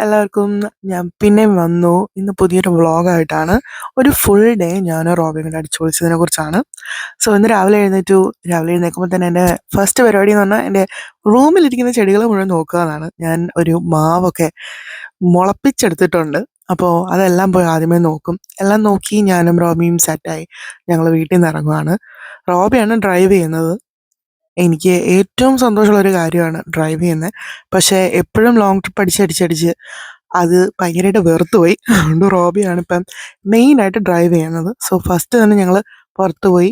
എല്ലാവർക്കും ഞാൻ പിന്നെയും വന്നു. ഇന്ന് പുതിയൊരു വ്ളോഗായിട്ടാണ്. ഒരു ഫുൾ ഡേ ഞാൻ റോബിങ്ങിന്റെ അടിച്ചു പൊളിച്ചതിനെ കുറിച്ചാണ്. സോ ഇന്ന് രാവിലെ എഴുന്നേറ്റു. രാവിലെ എഴുന്നേൽക്കുമ്പോൾ തന്നെ എന്റെ ഫസ്റ്റ് പരിപാടി എന്ന് പറഞ്ഞാൽ എന്റെ റൂമിലിരിക്കുന്ന ചെടികൾ മുഴുവൻ നോക്കുക എന്നാണ്. ഞാൻ ഒരു മാവൊക്കെ മുളപ്പിച്ചെടുത്തിട്ടുണ്ട്. അപ്പോൾ അതെല്ലാം പോയി ആദ്യമേ നോക്കും. എല്ലാം നോക്കി ഞാനും റോബിയും സെറ്റായി ഞങ്ങൾ വീട്ടിൽ നിന്ന് ഇറങ്ങുവാണ്. റോബിയാണ് ഡ്രൈവ് ചെയ്യുന്നത്. എനിക്ക് ഏറ്റവും സന്തോഷമുള്ള ഒരു കാര്യമാണ് ഡ്രൈവ് ചെയ്യുന്നത് പക്ഷേ എപ്പോഴും ലോങ് ട്രിപ്പ് അടിച്ചടിച്ചടിച്ച് അത് ഭയങ്കരമായിട്ട് വെറുത്തുപോയി. അതുകൊണ്ട് റോബിയാണ് ഇപ്പം മെയിനായിട്ട് ഡ്രൈവ് ചെയ്യുന്നത്. സോ ഫസ്റ്റ് തന്നെ ഞങ്ങൾ പുറത്ത് പോയി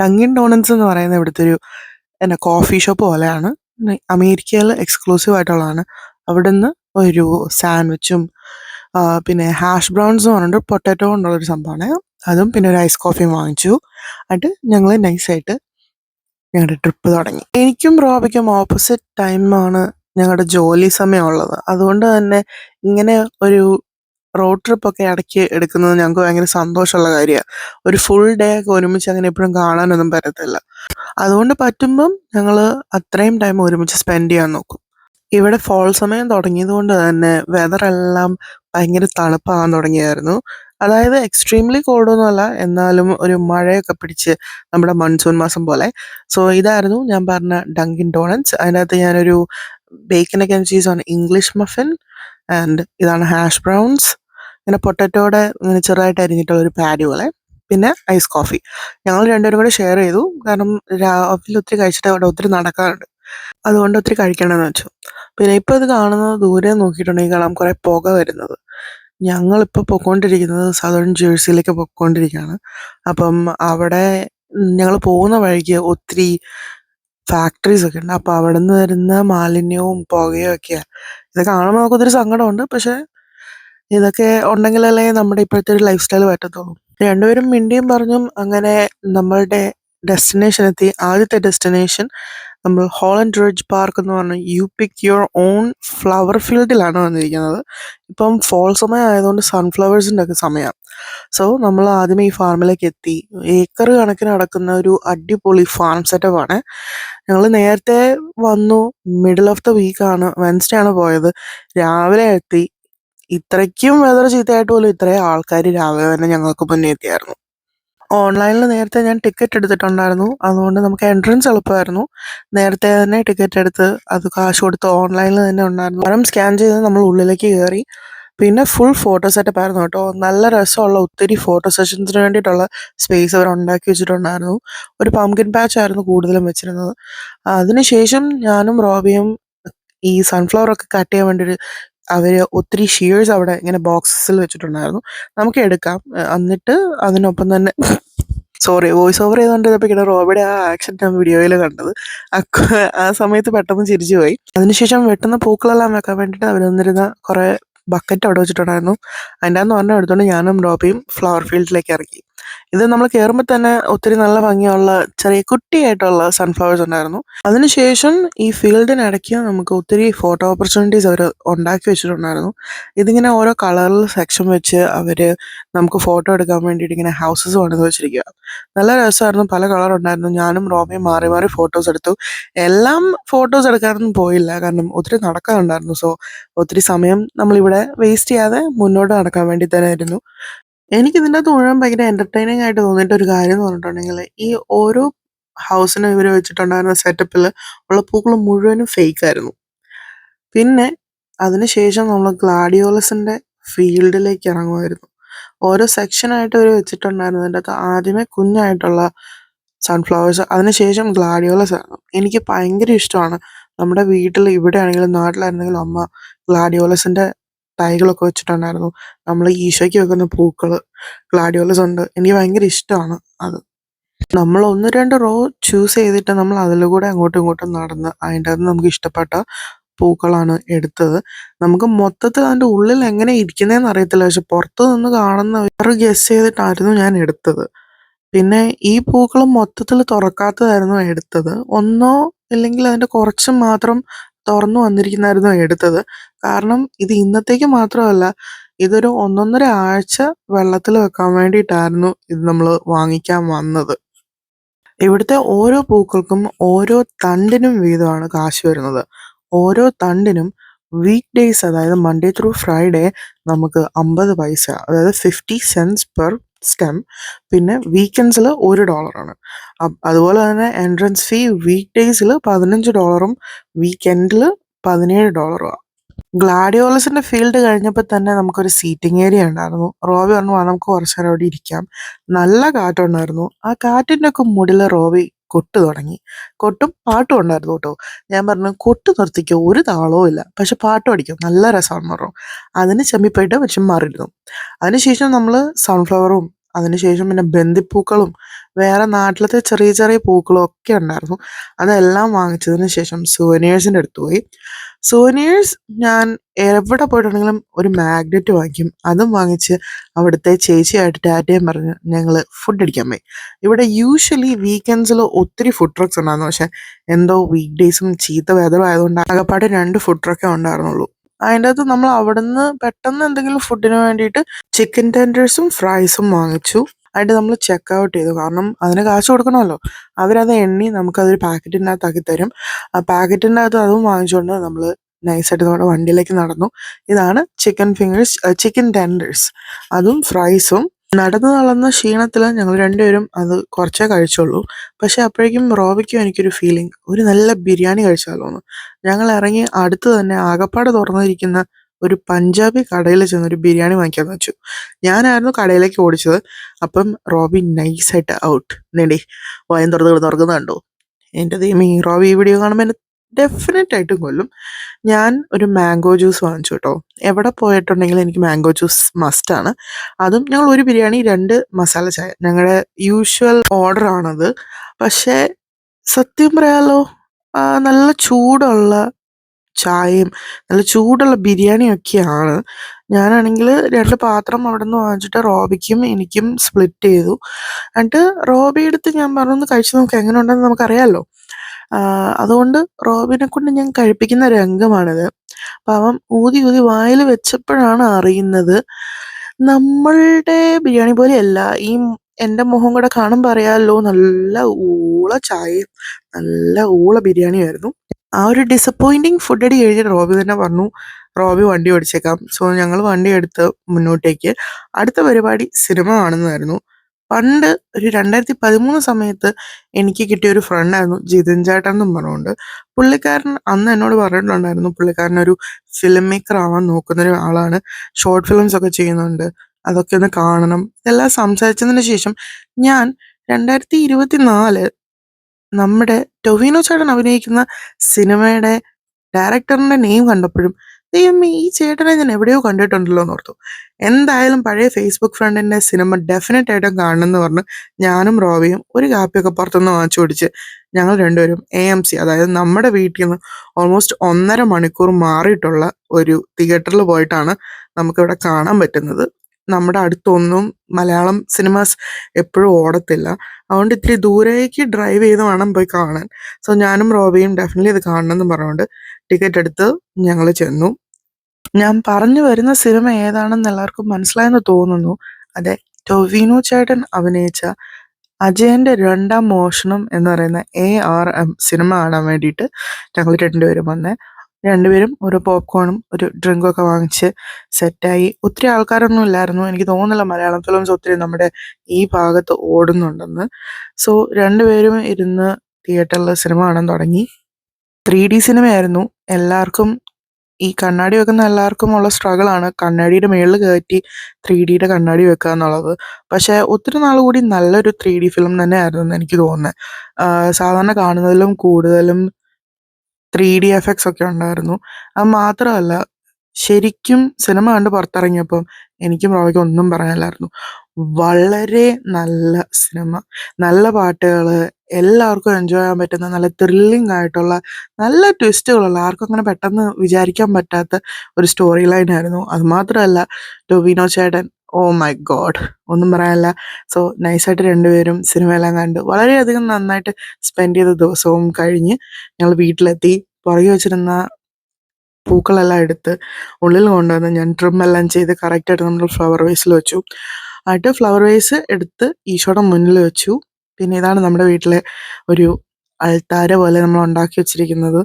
ഡങ്കിൻ ഡോണൻസ് എന്ന് പറയുന്ന ഇവിടുത്തെ ഒരു എന്നാ കോഫി ഷോപ്പ് പോലെയാണ്. അമേരിക്കയിൽ എക്സ്ക്ലൂസീവ് ആയിട്ടുള്ളതാണ്. അവിടുന്ന് ഒരു സാൻഡ്വിച്ചും പിന്നെ ഹാഷ് ബ്രൗൺസ് എന്ന് പറഞ്ഞിട്ട് പൊട്ടാറ്റോ കൊണ്ടുള്ളൊരു സംഭവമാണ് അതും പിന്നെ ഒരു ഐസ് കോഫിയും വാങ്ങിച്ചു. എന്നിട്ട് ഞങ്ങൾ നൈസായിട്ട് ഞങ്ങളുടെ ട്രിപ്പ് തുടങ്ങി. എനിക്കും റോബിക്കും ഓപ്പോസിറ്റ് ടൈമാണ് ഞങ്ങളുടെ ജോലി സമയമുള്ളത്. അതുകൊണ്ട് തന്നെ ഇങ്ങനെ ഒരു റോഡ് ട്രിപ്പൊക്കെ ഇടയ്ക്ക് എടുക്കുന്നത് ഞങ്ങൾക്ക് ഭയങ്കര സന്തോഷമുള്ള കാര്യമാണ്. ഒരു ഫുൾ ഡേ ഒക്കെ ഒരുമിച്ച് അങ്ങനെ എപ്പോഴും കാണാനൊന്നും പറ്റത്തില്ല. അതുകൊണ്ട് പറ്റുമ്പം ഞങ്ങൾ അത്രയും ടൈം ഒരുമിച്ച് സ്പെൻഡ് ചെയ്യാൻ നോക്കും. ഇവിടെ ഫോൾ സമയം തുടങ്ങിയത് കൊണ്ട് തന്നെ വെതറെല്ലാം ഭയങ്കര തണുപ്പാകാൻ തുടങ്ങിയായിരുന്നു. അതായത് എക്സ്ട്രീംലി കോൾഡൊന്നുമല്ല എന്നാലും ഒരു മഴയൊക്കെ പിടിച്ച് നമ്മുടെ മൺസൂൺ മാസം പോലെ. സോ ഇതായിരുന്നു ഞാൻ പറഞ്ഞ ഡങ്കിൻ ഡോണറ്റ്സ് അതിനകത്ത് ഞാനൊരു ബേക്കൻ ഒക്കെ ഓൺ ഇംഗ്ലീഷ് മഫിൻ ആൻഡ് ഇതാണ് ഹാഷ് ബ്രൗൺസ് ഇങ്ങനെ പൊട്ടറ്റോടെ ഇങ്ങനെ ചെറുതായിട്ട് അരിഞ്ഞിട്ടുള്ള ഒരു പാഡി പോലെ. പിന്നെ ഐസ് കോഫി ഞങ്ങൾ രണ്ടുപേരും കൂടെ ഷെയർ ചെയ്തു. കാരണം രാവിലെ ഒത്തിരി കഴിച്ചിട്ട് അവിടെ ഒത്തിരി നടക്കാറുണ്ട്. അതുകൊണ്ട് ഒത്തിരി കഴിക്കണമെന്ന് വെച്ചു. പിന്നെ ഇപ്പോൾ ഇത് കാണുന്നത് ദൂരെ നോക്കിയിട്ടുണ്ടെങ്കിൽ കാണാം. കുറേ പുക വരുന്നത്. ഞങ്ങളിപ്പോൾ പൊയ്ക്കൊണ്ടിരിക്കുന്നത് സദേൺ ജേഴ്സിയിലേക്ക് പൊയ്ക്കൊണ്ടിരിക്കുകയാണ്. അപ്പം അവിടെ ഞങ്ങൾ പോകുന്ന വഴിക്ക് ഒത്തിരി ഫാക്ടറീസ് ഒക്കെ ഉണ്ട്. അപ്പോൾ അവിടെ നിന്ന് വരുന്ന മാലിന്യവും പുകയും ഒക്കെയാണ് ഇത് കാണുമ്പോൾ നമുക്ക് ഒത്തിരി സങ്കടമുണ്ട്. പക്ഷേ ഇതൊക്കെ ഉണ്ടെങ്കിലല്ലേ നമ്മുടെ ഇപ്പോഴത്തെ ഒരു ലൈഫ് സ്റ്റൈൽ പറ്റത്തുള്ളൂ. രണ്ടുപേരും മിണ്ടിയും പറഞ്ഞും അങ്ങനെ നമ്മളുടെ ഡെസ്റ്റിനേഷൻ എത്തി. ആദ്യത്തെ ഡെസ്റ്റിനേഷൻ നമ്മൾ ഹോളൻഡ് റിഡ്ജ് പാർക്ക് എന്ന് പറഞ്ഞ you pick your own flower ഫീൽഡിലാണ് വന്നിരിക്കുന്നത്. ഇപ്പം ഫോൾ സമയം ആയതുകൊണ്ട് സൺഫ്ലവേഴ്സിന്റെ ഒക്കെ സമയമാണ് സോ നമ്മൾ ആദ്യമേ ഈ ഫാമിലേക്ക് എത്തി. ഏക്കർ കണക്കിന് നടക്കുന്ന ഒരു അടിപൊളി ഫാം സെറ്റപ്പ് ആണ്. ഞങ്ങൾ നേരത്തെ വന്നു മിഡിൽ ഓഫ് ദ വീക്കാണ് വെൻസ്ഡേ ആണ് പോയത്. രാവിലെ എത്തി. ഇത്രയ്ക്കും വെതർ ചീത്തയായിട്ട് പോലും ഇത്രയും ആൾക്കാർ രാവിലെ തന്നെ ഞങ്ങൾക്ക് മുന്നേ എത്തിയായിരുന്നു. ഓൺലൈനിൽ നേരത്തെ ഞാൻ ടിക്കറ്റ് എടുത്തിട്ടുണ്ടായിരുന്നു. അതുകൊണ്ട് നമുക്ക് എൻട്രൻസ് എളുപ്പമായിരുന്നു. നേരത്തെ തന്നെ ടിക്കറ്റ് എടുത്ത് അത് കാശ് കൊടുത്ത് ഓൺലൈനിൽ തന്നെ ഉണ്ടായിരുന്നു. മരം സ്കാൻ ചെയ്ത് നമ്മൾ ഉള്ളിലേക്ക് കയറി. പിന്നെ ഫുൾ ഫോട്ടോ സെറ്റപ്പ് ആയിരുന്നു കേട്ടോ. നല്ല രസമുള്ള ഒത്തിരി ഫോട്ടോ സെഷൻസിന് വേണ്ടിയിട്ടുള്ള സ്പേസ് അവർ ഉണ്ടാക്കി വെച്ചിട്ടുണ്ടായിരുന്നു. ഒരു പംകിൻ പാച്ച് ആയിരുന്നു കൂടുതലും വെച്ചിരുന്നത്. അതിനുശേഷം ഞാനും റോബിയും ഈ സൺഫ്ലവർ ഒക്കെ കട്ട് ചെയ്യാൻ വേണ്ടി ഒരു അവർ ഒത്തിരി ഷീഴ്സ് അവിടെ ഇങ്ങനെ ബോക്സസിൽ വെച്ചിട്ടുണ്ടായിരുന്നു. നമുക്ക് എടുക്കാം. എന്നിട്ട് അതിനൊപ്പം തന്നെ സോറി വോയിസ് ഓവർ ചെയ്തുകൊണ്ടിരുന്നപ്പോൾ ഇങ്ങനെ റോബിയുടെ ആ ആക്ഷൻ ഞാൻ വീഡിയോയിൽ കണ്ടത്. ആ സമയത്ത് പെട്ടെന്ന് ചിരിച്ചു പോയി. അതിനുശേഷം വെട്ടുന്ന പൂക്കളെല്ലാം വെക്കാൻ വേണ്ടിയിട്ട് അവർ വന്നിരുന്ന കുറേ ബക്കറ്റ് അവിടെ വെച്ചിട്ടുണ്ടായിരുന്നു. അതിന്റെ അന്ന് പറഞ്ഞ എടുത്തുകൊണ്ട് ഞാനും റോബിയും ഫ്ലവർ ഫീൽഡിലേക്ക് ഇറക്കി ഇത് നമ്മൾ കയറുമ്പോൾ തന്നെ ഒത്തിരി നല്ല ഭംഗിയുള്ള ചെറിയ കുട്ടിയായിട്ടുള്ള സൺഫ്ലവേഴ്സ് ഉണ്ടായിരുന്നു. അതിനുശേഷം ഈ ഫീൽഡിനിടയ്ക്ക് നമുക്ക് ഒത്തിരി ഫോട്ടോ ഓപ്പർച്യൂണിറ്റീസ് അവർ ഉണ്ടാക്കി വെച്ചിട്ടുണ്ടായിരുന്നു. ഇതിങ്ങനെ ഓരോ കളറിൽ സെക്ഷൻ വെച്ച് അവർ നമുക്ക് ഫോട്ടോ എടുക്കാൻ വേണ്ടിയിട്ട് ഇങ്ങനെ ഹൗസസ് പണിത് വെച്ചിരിക്കുക നല്ല രസമായിരുന്നു. പല കളർ ഉണ്ടായിരുന്നു. ഞാനും റോമയും മാറി മാറി ഫോട്ടോസ് എടുത്തു. എല്ലാം ഫോട്ടോസ് എടുക്കാനൊന്നും പോയില്ല. കാരണം ഒത്തിരി നടക്കാനുണ്ടായിരുന്നു. സോ ഒത്തിരി സമയം നമ്മളിവിടെ വേസ്റ്റ് ചെയ്യാതെ മുന്നോട്ട് നടക്കാൻ വേണ്ടി തന്നെ ആയിരുന്നു. എനിക്ക് ഇതിന്റെ അകത്ത് മുഴുവൻ ഭയങ്കര എന്റർടൈനിങ് ആയിട്ട് തോന്നിയിട്ട് ഒരു കാര്യം എന്ന് പറഞ്ഞിട്ടുണ്ടെങ്കിൽ ഈ ഓരോ ഹൗസിനും ഇവർ വെച്ചിട്ടുണ്ടായിരുന്ന സെറ്റപ്പിൽ ഉള്ള പൂക്കൾ മുഴുവനും ഫേക്ക് ആയിരുന്നു. പിന്നെ അതിനുശേഷം നമ്മൾ ഗ്ലാഡിയോളസിന്റെ ഫീൽഡിലേക്ക് ഇറങ്ങുമായിരുന്നു ഓരോ സെക്ഷനായിട്ട് ഇവർ വെച്ചിട്ടുണ്ടായിരുന്നു അതിന്റെ അകത്ത് ആദ്യമേ കുഞ്ഞായിട്ടുള്ള സൺഫ്ലവേഴ്സ് അതിനുശേഷം ഗ്ലാഡിയോളസ് ആണ് എനിക്ക് ഭയങ്കര ഇഷ്ടമാണ്. നമ്മുടെ വീട്ടിൽ ഇവിടെ ആണെങ്കിലും നാട്ടിലായിരുന്നെങ്കിലും അമ്മ ഗ്ലാഡിയോലസിന്റെ തൈകളൊക്കെ വെച്ചിട്ടുണ്ടായിരുന്നു. നമ്മൾ ഈശോയ്ക്ക് വെക്കുന്ന പൂക്കൾ ഗ്ലാഡിയോളസ് ഉണ്ട്. എനിക്ക് ഭയങ്കര ഇഷ്ടമാണ് അത്. നമ്മൾ ഒന്ന് രണ്ട് റോ ചൂസ് ചെയ്തിട്ട് നമ്മൾ അതിലൂടെ അങ്ങോട്ടും ഇങ്ങോട്ടും നടന്ന് അതിന്റെ അകത്ത് നമുക്ക് ഇഷ്ടപ്പെട്ട പൂക്കളാണ് എടുത്തത്. നമുക്ക് മൊത്തത്തിൽ അതിന്റെ ഉള്ളിൽ എങ്ങനെ ഇരിക്കുന്നതെന്ന് അറിയത്തില്ല. പക്ഷെ പുറത്തു നിന്ന് കാണുന്ന വേറെ ഗസ് ചെയ്തിട്ടായിരുന്നു ഞാൻ എടുത്തത്. പിന്നെ ഈ പൂക്കൾ മൊത്തത്തിൽ തുറക്കാത്തതായിരുന്നു എടുത്തത്. ഒന്നോ ഇല്ലെങ്കിൽ അതിന്റെ കുറച്ച് മാത്രം തുറന്നു വന്നിരിക്കുന്നതായിരുന്നു എടുത്തത്. കാരണം ഇത് ഇന്നത്തേക്ക് മാത്രമല്ല ഇതൊരു ഒന്നൊന്നര ആഴ്ച വെള്ളത്തിൽ വെക്കാൻ വേണ്ടിയിട്ടായിരുന്നു ഇത് നമ്മൾ വാങ്ങിക്കാൻ വന്നത്. ഇവിടുത്തെ ഓരോ പൂക്കൾക്കും ഓരോ തണ്ടിനും വീതമാണ് കാശ് വരുന്നത്. ഓരോ തണ്ടിനും വീക്ക് ഡേയ്സ് അതായത് മൺഡേ ത്രൂ ഫ്രൈഡേ നമുക്ക് അമ്പത് പൈസ അതായത് ഫിഫ്റ്റി സെൻസ് പെർ സ്റ്റെം പിന്നെ വീക്കെൻഡ്സിൽ ഒരു ഡോളറാണ് അതുപോലെ തന്നെ എൻട്രൻസ് ഫീ വീക്ക് ഡേയ്സിൽ പതിനഞ്ച് ഡോളറും വീക്കെൻഡിൽ പതിനേഴ് ഡോളറുമാണ് ഗ്ലാഡിയോളസിന്റെ ഫീൽഡ് കഴിഞ്ഞപ്പോൾ തന്നെ നമുക്കൊരു സീറ്റിംഗ് ഏരിയ ഉണ്ടായിരുന്നു. റോബി പറഞ്ഞു "വാ, നമുക്ക് കുറച്ച് നേരം അവിടെ ഇരിക്കാം. നല്ല കാറ്റുണ്ടായിരുന്നു. ആ കാറ്റിന്റെ ഒക്കെ മുടിൽ റോബി കൊട്ട് തുടങ്ങി. കൊട്ടും പാട്ടും ഉണ്ടായിരുന്നു കേട്ടോ. ഞാൻ പറഞ്ഞു കൊട്ട് നിർത്തിക്കോ ഒരു താളവും ഇല്ല. പക്ഷെ പാട്ടും അടിക്കും നല്ല രസമാണെന്ന് പറഞ്ഞു. അതിന് ചെമ്മിപ്പോയിട്ട് പക്ഷെ മാറിയിരുന്നു. അതിനുശേഷം നമ്മൾ സൺഫ്ലവറും അതിനുശേഷം പിന്നെ ബന്ദിപ്പൂക്കളും വേറെ നാട്ടിലത്തെ ചെറിയ ചെറിയ പൂക്കളും ഒക്കെ ഉണ്ടായിരുന്നു. അതെല്ലാം വാങ്ങിച്ചതിന് ശേഷം സുവനേഴ്സിന്റെ അടുത്ത് പോയി. സുവനേഴ്സ് ഞാൻ എവിടെ പോയിട്ടുണ്ടെങ്കിലും ഒരു മാഗ്നറ്റ് വാങ്ങിക്കും. അതും വാങ്ങിച്ച് അവിടുത്തെ ചേച്ചിയായിട്ട് ടാറ്റയും പറഞ്ഞ് ഞങ്ങൾ ഫുഡ് അടിക്കാൻ പോയി. ഇവിടെ യൂഷ്വലി വീക്കെൻഡ്സിൽ ഒത്തിരി ഫുഡ് ട്രക്സ് ഉണ്ടായിരുന്നു. പക്ഷെ എന്തോ വീക്ക് ഡേയ്സും ചീത്ത വെതറും ആയതുകൊണ്ട് ആകെപ്പാട് രണ്ട് ഫുഡ് ട്രക്കേ ഉണ്ടായിരുന്നുള്ളൂ. അതിന്റെ അകത്ത് നമ്മൾ അവിടുന്ന് പെട്ടെന്ന് എന്തെങ്കിലും ഫുഡിന് വേണ്ടിയിട്ട് ചിക്കൻ ടെൻഡേഴ്സും ഫ്രൈസും വാങ്ങിച്ചു. അതിന്റെ നമ്മൾ ചെക്ക് ഔട്ട് ചെയ്തു. കാരണം അതിന് കാശ് കൊടുക്കണമല്ലോ. അവരത് എണ്ണി നമുക്കതൊരു പാക്കറ്റിന്റെ അകത്താക്കി തരും. ആ പാക്കറ്റിന്റെ അകത്ത് അതും വാങ്ങിച്ചുകൊണ്ട് നമ്മൾ നൈസായിട്ട് നമ്മുടെ വണ്ടിയിലേക്ക് നടന്നു. ഇതാണ് ചിക്കൻ ഫിംഗേഴ്സ് ചിക്കൻ ടെൻഡേഴ്സ് അതും ഫ്രൈസും നടന്നു നടന്ന ക്ഷീണത്തിൽ ഞങ്ങൾ രണ്ടുപേരും അത് കുറച്ചേ കഴിച്ചുള്ളൂ പക്ഷെ അപ്പോഴേക്കും റോബയ്ക്കും എനിക്കൊരു ഫീലിംഗ് ഒരു നല്ല ബിരിയാണി കഴിച്ചാലോ എന്ന് ഞങ്ങൾ ഇറങ്ങി അടുത്ത് തന്നെ ആകപ്പാട് തുറന്നിരിക്കുന്ന ഒരു പഞ്ചാബി കടയിൽ ചെന്ന് ഒരു ബിരിയാണി വാങ്ങിക്കാൻ വെച്ചു. ഞാനായിരുന്നു കടയിലേക്ക് ഓടിച്ചത്. അപ്പം റോബി നൈസായിട്ട് ഔട്ട് നേടി വായം തുറന്ന് തുറക്കുന്നത് കണ്ടോ? എന്റെ ദൈവം ഈ റോബി ഈ വീഡിയോ കാണുമ്പോൾ എന്നെ ഡെഫിനറ്റ് ആയിട്ടും കൊല്ലും. ഞാൻ ഒരു മാംഗോ ജ്യൂസ് വാങ്ങിച്ചു കേട്ടോ എവിടെ പോയിട്ടുണ്ടെങ്കിലും എനിക്ക് മാംഗോ ജ്യൂസ് മസ്റ്റാണ് അതും ഞങ്ങൾ ഒരു ബിരിയാണി രണ്ട് മസാല ചായ. ഞങ്ങളുടെ യൂഷ്വൽ ഓർഡർ ആണത്. പക്ഷേ സത്യം പറയാലോ നല്ല ചൂടുള്ള ചായയും നല്ല ചൂടുള്ള ബിരിയാണിയും ഒക്കെയാണ് ഞാനാണെങ്കിൽ രണ്ട് പാത്രം അവിടെ നിന്ന് വാങ്ങിച്ചിട്ട് റോബിക്കും എനിക്കും സ്പ്ലിറ്റ് ചെയ്തു. എന്നിട്ട് റോബി എടുത്ത് ഞാൻ പറഞ്ഞു "ഒന്ന് കഴിച്ചു നോക്ക് എങ്ങനെ ഉണ്ടെന്ന് നമുക്കറിയാമല്ലോ അതുകൊണ്ട് റോബിനെ കൊണ്ട് ഞാൻ കഴിപ്പിക്കുന്ന രംഗമാണിത്. അവൻ ഊതി ഊതി വായിൽ വെച്ചപ്പോഴാണ് അറിയുന്നത് നമ്മളുടെ ബിരിയാണി പോലെയല്ല ഈ എന്റെ മുഖം കൂടെ കാണുമ്പോൾ അറിയാമല്ലോ നല്ല ഊള ചായയും നല്ല ഊള ബിരിയാണിയായിരുന്നു. ആ ഒരു ഡിസപ്പോയിന്റിങ് ഫുഡ് അടി കഴിഞ്ഞ് റോബി തന്നെ പറഞ്ഞു റോബി വണ്ടി ഓടിച്ചേക്കാം. സോ ഞങ്ങൾ വണ്ടി എടുത്ത് മുന്നോട്ടേക്ക്. അടുത്ത പരിപാടി സിനിമ കാണുന്നതായിരുന്നു. പണ്ട് ഒരു രണ്ടായിരത്തി പതിമൂന്ന് സമയത്ത് എനിക്ക് കിട്ടിയ ഒരു ഫ്രണ്ടായിരുന്നു ജിതിൻ ചേട്ടൻ എന്നും പറഞ്ഞുകൊണ്ട്. പുള്ളിക്കാരൻ അന്ന് എന്നോട് പറഞ്ഞിട്ടുണ്ടായിരുന്നു പുള്ളിക്കാരൻ ഒരു ഫിലിം മേക്കർ ആവാൻ നോക്കുന്ന ഒരു ആളാണ്. ഷോർട്ട് ഫിലിംസ് ഒക്കെ ചെയ്യുന്നുണ്ട്. അതൊക്കെ ഒന്ന് കാണണം. ഇതെല്ലാം സംസാരിച്ചതിന് ശേഷം ഞാൻ രണ്ടായിരത്തി ഇരുപത്തി നാല് നമ്മുടെ ടൊവിനോ ചേട്ടൻ അഭിനയിക്കുന്ന സിനിമയുടെ ഡയറക്ടറിന്റെ നെയിം കണ്ടപ്പോഴും ദൈവമേ ഈ ചേട്ടനെ ഞാൻ എവിടെയോ കണ്ടിട്ടുണ്ടല്ലോ എന്ന് ഓർത്തു. എന്തായാലും പഴയ ഫേസ്ബുക്ക് ഫ്രണ്ടിന്റെ സിനിമ ഡെഫിനറ്റ് ആയിട്ടും കാണണമെന്ന് പറഞ്ഞ് ഞാനും റോബിയും ഒരു കാപ്പിയൊക്കെ പുറത്തുനിന്ന് വാങ്ങിച്ചു പിടിച്ച് ഞങ്ങൾ രണ്ടുപേരും എ എം സി അതായത് നമ്മുടെ വീട്ടിൽ നിന്ന് ഓൾമോസ്റ്റ് ഒന്നര മണിക്കൂർ മാറിയിട്ടുള്ള ഒരു തിയേറ്ററിൽ പോയിട്ടാണ് നമുക്കിവിടെ കാണാൻ പറ്റുന്നത്. നമ്മുടെ അടുത്തൊന്നും മലയാളം സിനിമാസ് എപ്പോഴും ഓടത്തില്ല. അതുകൊണ്ട് ഇത്തിരി ദൂരേക്ക് ഡ്രൈവ് ചെയ്ത് വേണം പോയി കാണാൻ. സോ ഞാനും റോബിയും ഡെഫിനറ്റ്ലി ഇത് കാണണം എന്ന് പറഞ്ഞുകൊണ്ട് ടിക്കറ്റ് എടുത്ത് ഞങ്ങൾ ചെന്നു. ഞാൻ പറഞ്ഞു വരുന്ന സിനിമ ഏതാണെന്ന് എല്ലാവർക്കും മനസ്സിലായെന്ന് തോന്നുന്നു. അതെ ടൊവിനോ ചേട്ടൻ അഭിനയിച്ച അജയന്റെ രണ്ടാം മോഷണം എന്ന് പറയുന്ന എ ആർ എം സിനിമ കാണാൻ വേണ്ടിയിട്ട് ഞങ്ങൾ രണ്ടുപേരും വന്നേ രണ്ടുപേരും ഒരു പോപ്കോണും ഒരു ഡ്രിങ്കും ഒക്കെ വാങ്ങിച്ച് സെറ്റായി ഒത്തിരി ആൾക്കാരൊന്നും ഇല്ലായിരുന്നു. എനിക്ക് തോന്നുന്നില്ല മലയാളം ഫിലിംസ് ഒത്തിരി നമ്മുടെ ഈ ഭാഗത്ത് ഓടുന്നുണ്ടെന്ന്. സോ രണ്ടുപേരും ഇരുന്ന് തിയേറ്ററിൽ സിനിമ കാണാൻ തുടങ്ങി. ത്രീ ഡി സിനിമയായിരുന്നു. എല്ലാവർക്കും ഈ കണ്ണാടി വെക്കുന്ന എല്ലാവർക്കുമുള്ള സ്ട്രഗിൾ ആണ്. കണ്ണാടിയുടെ മേളിൽ കയറ്റി ത്രീ ഡിയുടെ കണ്ണാടി വെക്കുക എന്നുള്ളത്. പക്ഷേ ഒത്തിരി നാൾ കൂടി നല്ലൊരു ത്രീ ഡി ഫിലിം തന്നെയായിരുന്നു എന്ന് എനിക്ക് തോന്നുന്നത് സാധാരണ കാണുന്നതിലും കൂടുതലും ത്രീ ഡി എഫക്ട്സ് ഒക്കെ ഉണ്ടായിരുന്നു. അത് മാത്രമല്ല ശരിക്കും സിനിമ കണ്ട് പുറത്തിറങ്ങിയപ്പം എനിക്കും റോയ്ക്ക് ഒന്നും പറയാനില്ലായിരുന്നു വളരെ നല്ല സിനിമ. നല്ല പാട്ടുകൾ എല്ലാവർക്കും എൻജോയ് ചെയ്യാൻ പറ്റുന്ന നല്ല ത്രില്ലിംഗ് ആയിട്ടുള്ള നല്ല ട്വിസ്റ്റുകളുള്ള ആർക്കും അങ്ങനെ പെട്ടെന്ന് വിചാരിക്കാൻ പറ്റാത്ത ഒരു സ്റ്റോറി ലൈൻ ആയിരുന്നു. അതുമാത്രമല്ല ടൊവിനോ ചേട്ടൻ ഓ മൈ ഗോഡ് ഒന്നും പറയാനില്ല. സോ നൈസായിട്ട് രണ്ടുപേരും സിനിമയെല്ലാം കണ്ട് വളരെയധികം നന്നായിട്ട് സ്പെൻഡ് ചെയ്ത ദിവസവും കഴിഞ്ഞ് ഞങ്ങൾ വീട്ടിലെത്തി. പുറകെ വെച്ചിരുന്ന പൂക്കളെല്ലാം എടുത്ത് ഉള്ളിൽ കൊണ്ടുവന്ന് ഞാൻ ട്രിം എല്ലാം ചെയ്ത് കറക്റ്റായിട്ട് നമ്മൾ ഫ്ലവർ വേസിൽ വെച്ചു എന്നിട്ട് ഫ്ലവർ വേസ് എടുത്ത് ഈശോയുടെ മുന്നിൽ വെച്ചു പിന്നെ ഇതാണ് നമ്മുടെ വീട്ടിലെ ഒരു അൽത്താര പോലെ നമ്മൾ ഉണ്ടാക്കി വെച്ചിരിക്കുന്നത്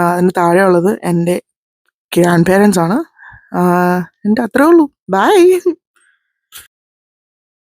അതിന് താഴെ ഉള്ളത് എന്റെ ഗ്രാൻഡ് പേരൻസ് ആണ്. എന്റെ അത്രേ ഉള്ളൂ. ബൈ.